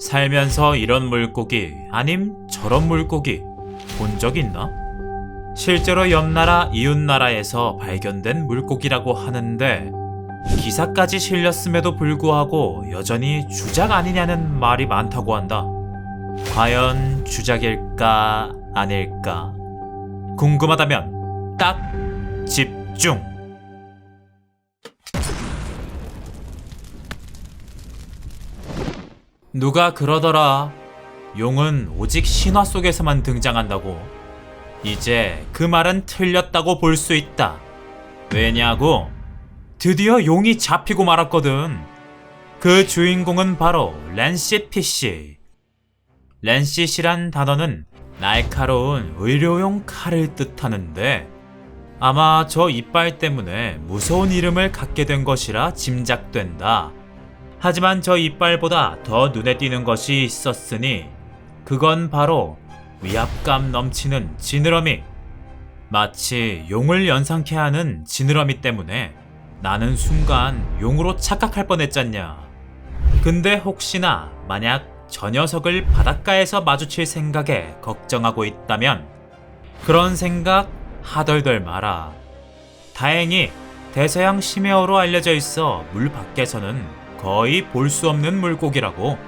살면서 이런 물고기 아님 저런 물고기 본 적 있나? 실제로 옆나라 이웃나라에서 발견된 물고기라고 하는데 기사까지 실렸음에도 불구하고 여전히 주작 아니냐는 말이 많다고 한다. 과연 주작일까 아닐까? 궁금하다면 딱 집중! 누가 그러더라. 용은 오직 신화 속에서만 등장한다고. 이제 그 말은 틀렸다고 볼 수 있다. 왜냐고? 드디어 용이 잡히고 말았거든. 그 주인공은 바로 랜시피쉬. 랜시시란 단어는 날카로운 의료용 칼을 뜻하는데 아마 저 이빨 때문에 무서운 이름을 갖게 된 것이라 짐작된다. 하지만 저 이빨보다 더 눈에 띄는 것이 있었으니 그건 바로 위압감 넘치는 지느러미. 마치 용을 연상케 하는 지느러미 때문에 나는 순간 용으로 착각할 뻔했잖냐. 근데 혹시나 만약 저 녀석을 바닷가에서 마주칠 생각에 걱정하고 있다면 그런 생각 하덜덜 마라. 다행히 대서양 심해어로 알려져 있어 물 밖에서는 거의 볼 수 없는 물고기라고.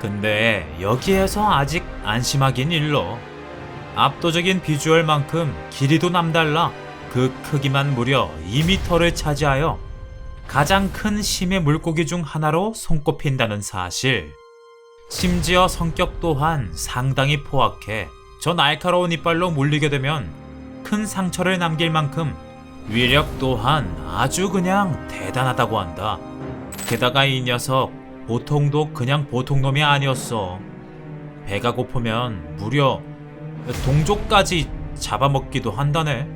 근데 여기에서 아직 안심하긴 일러. 압도적인 비주얼만큼 길이도 남달라 그 크기만 무려 2m를 차지하여 가장 큰 심해 물고기 중 하나로 손꼽힌다는 사실. 심지어 성격 또한 상당히 포악해 저 날카로운 이빨로 물리게 되면 큰 상처를 남길 만큼 위력 또한 아주 그냥 대단하다고 한다. 게다가 이 녀석 보통도 그냥 보통 놈이 아니었어. 배가 고프면 무려 동족까지 잡아먹기도 한다네.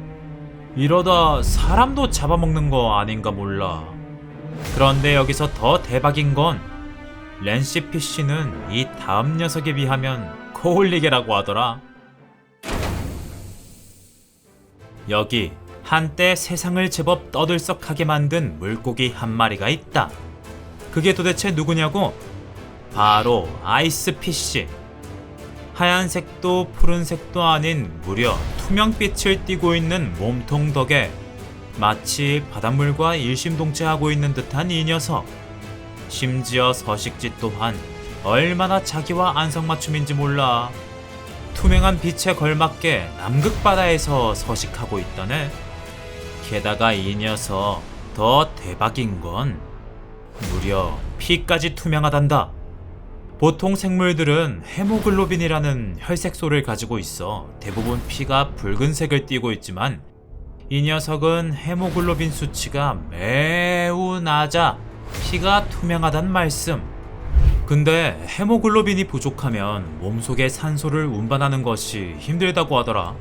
이러다 사람도 잡아먹는 거 아닌가 몰라. 그런데 여기서 더 대박인 건 랜시피 씨는 이 다음 녀석에 비하면 코올리게라고 하더라. 여기 한때 세상을 제법 떠들썩하게 만든 물고기 한 마리가 있다. 그게 도대체 누구냐고? 바로 아이스피쉬. 하얀색도 푸른색도 아닌 무려 투명빛을 띠고 있는 몸통 덕에 마치 바닷물과 일심동체하고 있는 듯한 이 녀석. 심지어 서식지 또한 얼마나 자기와 안성맞춤인지 몰라. 투명한 빛에 걸맞게 남극 바다에서 서식하고 있다네. 게다가 이 녀석 더 대박인 건 무려 피까지 투명하단다. 보통 생물들은 헤모글로빈이라는 혈색소를 가지고 있어 대부분 피가 붉은색을 띠고 있지만 이 녀석은 헤모글로빈 수치가 매우 낮아 피가 투명하단 말씀. 근데 헤모글로빈이 부족하면 몸속에 산소를 운반하는 것이 힘들다고 하더라.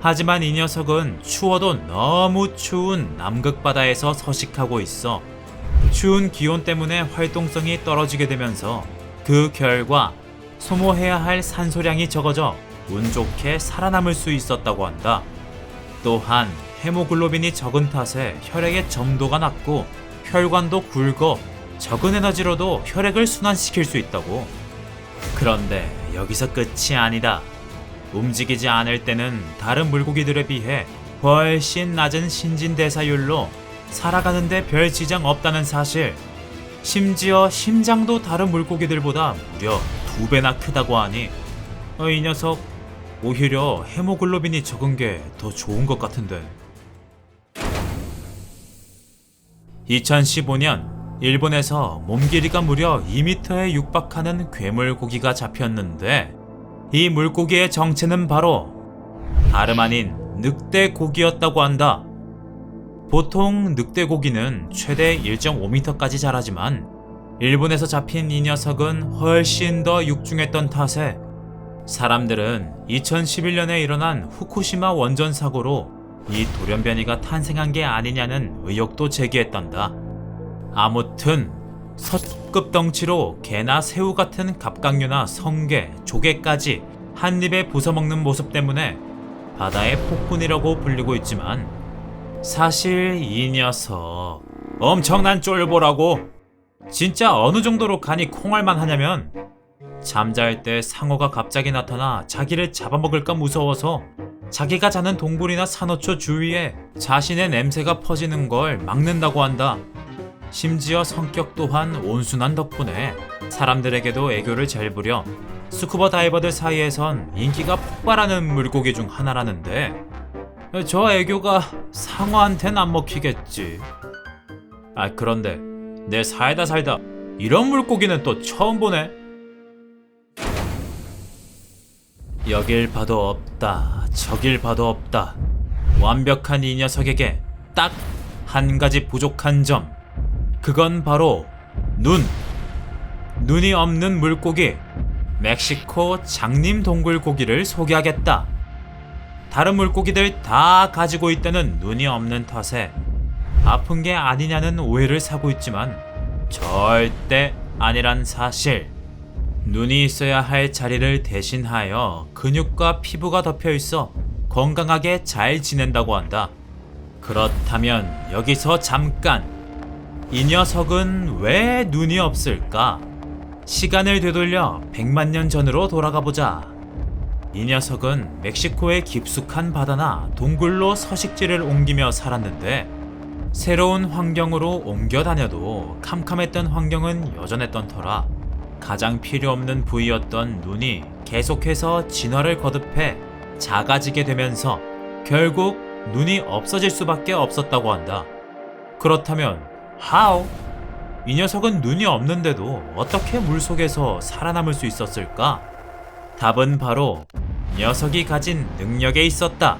하지만 이 녀석은 추워도 너무 추운 남극 바다에서 서식하고 있어 추운 기온 때문에 활동성이 떨어지게 되면서 그 결과 소모해야 할 산소량이 적어져 운 좋게 살아남을 수 있었다고 한다. 또한 헤모글로빈이 적은 탓에 혈액의 점도가 낮고 혈관도 굵어 적은 에너지로도 혈액을 순환시킬 수 있다고. 그런데 여기서 끝이 아니다. 움직이지 않을 때는 다른 물고기들에 비해 훨씬 낮은 신진대사율로 살아가는데 별 지장 없다는 사실. 심지어 심장도 다른 물고기들보다 무려 두 배나 크다고 하니 어, 이 녀석 오히려 헤모글로빈이 적은 게 더 좋은 것 같은데. 2015년 일본에서 몸 길이가 무려 2m에 육박하는 괴물 고기가 잡혔는데 이 물고기의 정체는 바로 다름 아닌 늑대 고기였다고 한다. 보통 늑대 고기는 최대 1.5m까지 자라지만 일본에서 잡힌 이 녀석은 훨씬 더 육중했던 탓에 사람들은 2011년에 일어난 후쿠시마 원전 사고로 이 돌연변이가 탄생한 게 아니냐는 의혹도 제기했단다. 아무튼 서급 덩치로 개나 새우 같은 갑각류나 성게, 조개까지 한 입에 부숴먹는 모습 때문에 바다의 폭군이라고 불리고 있지만 사실 이 녀석 엄청난 쫄보라고 진짜 어느 정도로 간이 콩알만 하냐면 잠잘 때 상어가 갑자기 나타나 자기를 잡아먹을까 무서워서 자기가 자는 동굴이나 산호초 주위에 자신의 냄새가 퍼지는 걸 막는다고 한다. 심지어 성격 또한 온순한 덕분에 사람들에게도 애교를 잘 부려 스쿠버 다이버들 사이에선 인기가 폭발하는 물고기 중 하나라는데 저 애교가 상어한텐 안 먹히겠지. 아 그런데 내 살다 살다 이런 물고기는 또 처음 보네. 여길 봐도 없다. 저길 봐도 없다. 완벽한 이 녀석에게 딱 한 가지 부족한 점. 그건 바로 눈. 눈이 없는 물고기. 멕시코 장님 동굴 고기를 소개하겠다. 다른 물고기들 다 가지고 있다는 눈이 없는 탓에 아픈 게 아니냐는 오해를 사고 있지만 절대 아니란 사실. 눈이 있어야 할 자리를 대신하여 근육과 피부가 덮여 있어 건강하게 잘 지낸다고 한다. 그렇다면 여기서 잠깐 이 녀석은 왜 눈이 없을까? 시간을 되돌려 100만 년 전으로 돌아가 보자. 이 녀석은 멕시코의 깊숙한 바다나 동굴로 서식지를 옮기며 살았는데 새로운 환경으로 옮겨 다녀도 캄캄했던 환경은 여전했던 터라 가장 필요 없는 부위였던 눈이 계속해서 진화를 거듭해 작아지게 되면서 결국 눈이 없어질 수밖에 없었다고 한다. 그렇다면 how? 이 녀석은 눈이 없는데도 어떻게 물속에서 살아남을 수 있었을까? 답은 바로 녀석이 가진 능력에 있었다.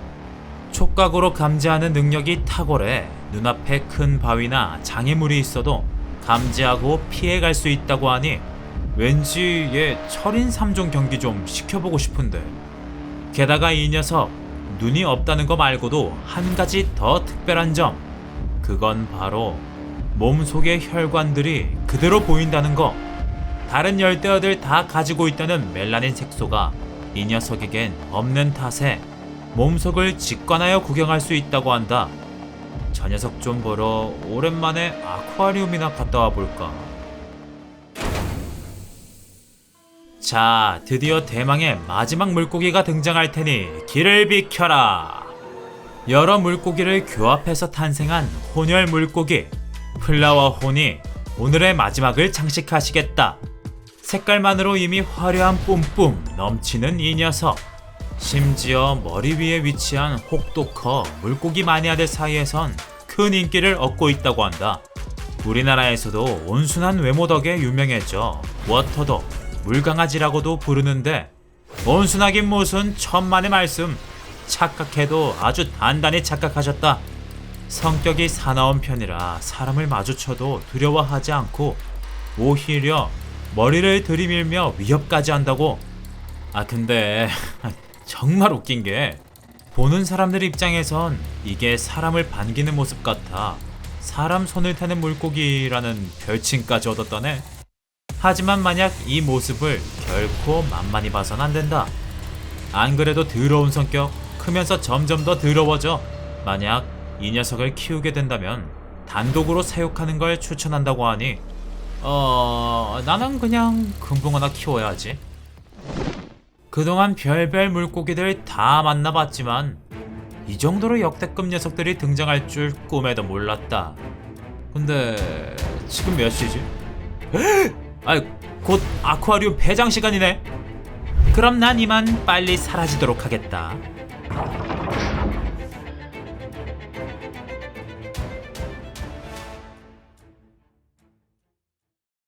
촉각으로 감지하는 능력이 탁월해 눈앞에 큰 바위나 장애물이 있어도 감지하고 피해갈 수 있다고 하니 왠지 얘 철인 3종 경기 좀 시켜보고 싶은데. 게다가 이 녀석 눈이 없다는 거 말고도 한 가지 더 특별한 점. 그건 바로 몸 속의 혈관들이 그대로 보인다는 거. 다른 열대어들 다 가지고 있다는 멜라닌 색소가 이 녀석에겐 없는 탓에 몸속을 직관하여 구경할 수 있다고 한다. 저 녀석 좀 보러 오랜만에 아쿠아리움이나 갔다 와 볼까. 자, 드디어 대망의 마지막 물고기가 등장할 테니 길을 비켜라. 여러 물고기를 교합해서 탄생한 혼혈 물고기 플라워 혼이 오늘의 마지막을 장식하시겠다. 색깔만으로 이미 화려한 뿜뿜 넘치는 이 녀석. 심지어 머리 위에 위치한 혹독커 물고기 마니아들 사이에선 큰 인기를 얻고 있다고 한다. 우리나라에서도 온순한 외모 덕에 유명해져 워터독, 물강아지라고도 부르는데 온순하긴 무슨 천만의 말씀. 착각해도 아주 단단히 착각하셨다. 성격이 사나운 편이라 사람을 마주쳐도 두려워하지 않고 오히려 머리를 들이밀며 위협까지 한다고. 아 근데 정말 웃긴 게 보는 사람들 입장에선 이게 사람을 반기는 모습 같아 사람 손을 타는 물고기라는 별칭까지 얻었다네. 하지만 만약 이 모습을 결코 만만히 봐선 안 된다. 안 그래도 더러운 성격 크면서 점점 더 더러워져. 만약 이 녀석을 키우게 된다면 단독으로 사육하는 걸 추천한다고 하니 어 나는 그냥 금붕 하나 키워야지. 그동안 별별 물고기들 다 만나봤지만 이 정도로 역대급 녀석들이 등장할 줄 꿈에도 몰랐다. 근데 지금 몇 시지? 아, 곧 아쿠아리움 폐장 시간이네. 그럼 난 이만 빨리 사라지도록 하겠다.